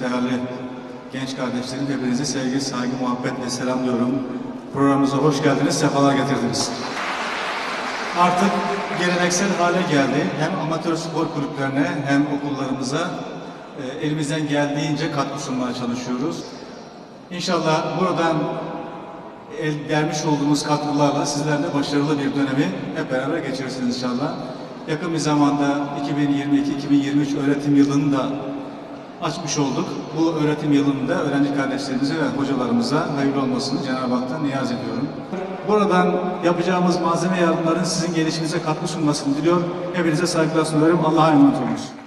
değerli genç kardeşlerim, hepinize sevgi, saygı, muhabbetle selamlıyorum. Programımıza hoş geldiniz, sefalar getirdiniz. Artık geleneksel hale geldi. Hem amatör spor kulüplerine hem okullarımıza e, elimizden geldiğince katkı sunmaya çalışıyoruz. İnşallah buradan el vermiş olduğumuz katkılarla sizler de başarılı bir dönemi hep beraber geçirirsiniz inşallah. Yakın bir zamanda 2022-2023 öğretim yılını da açmış olduk. Bu öğretim yılında öğrenci kardeşlerimize ve hocalarımıza hayırlı olmasını Cenab-ı Hak'tan niyaz ediyorum. Buradan yapacağımız malzeme yardımların sizin gelişinize katkı sunmasını diliyor. Hepinize saygılar sunarım. Allah'a emanet olunuz.